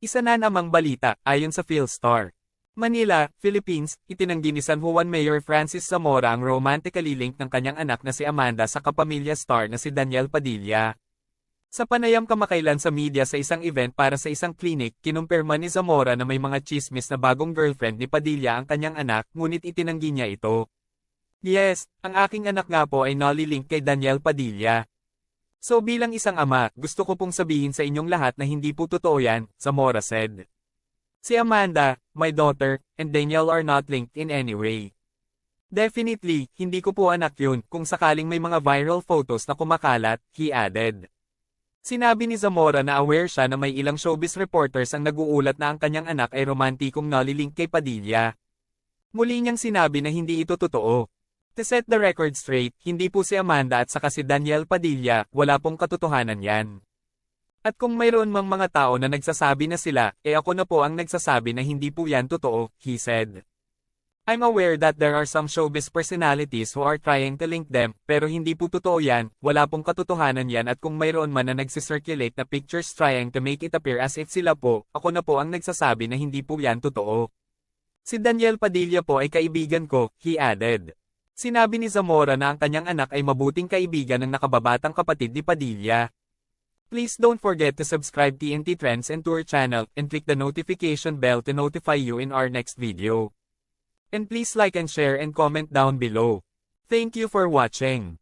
Isa na namang balita, ayon sa Philstar. Manila, Philippines, itinanggi ni San Juan Mayor Francis Zamora ang romantically linked ng kanyang anak na si Amanda sa kapamilya star na si Daniel Padilla. Sa panayam kamakailan sa media sa isang event para sa isang clinic, kinumpirma ni Zamora na may mga chismis na bagong girlfriend ni Padilla ang kanyang anak, ngunit itinanggi niya ito. Yes, ang aking anak nga po ay nolly-link kay Daniel Padilla. So bilang isang ama, gusto ko pong sabihin sa inyong lahat na hindi po totoo yan, Zamora said. Si Amanda, my daughter, and Daniel are not linked in any way. Definitely, hindi ko po anak yun kung sakaling may mga viral photos na kumakalat, he added. Sinabi ni Zamora na aware siya na may ilang showbiz reporters ang nag-uulat na ang kanyang anak ay romantikong nolilink kay Padilla. Muli niyang sinabi na hindi ito totoo. To set the record straight, hindi po si Amanda at saka si Daniel Padilla, wala pong katotohanan yan. At kung mayroon mang mga tao na nagsasabi na sila, eh ako na po ang nagsasabi na hindi po yan totoo, he said. I'm aware that there are some showbiz personalities who are trying to link them, pero hindi po totoo yan, wala pong katotohanan yan at kung mayroon man na nagsisirculate na pictures trying to make it appear as if sila po, ako na po ang nagsasabi na hindi po yan totoo. Si Daniel Padilla po ay kaibigan ko, he added. Sinabi ni Zamora na ang kanyang anak ay mabuting kaibigan ng nakababatang kapatid ni Padilla. Please don't forget to subscribe TNT Trends and Tour channel and click the notification bell to notify you in our next video. And please like and share and comment down below. Thank you for watching.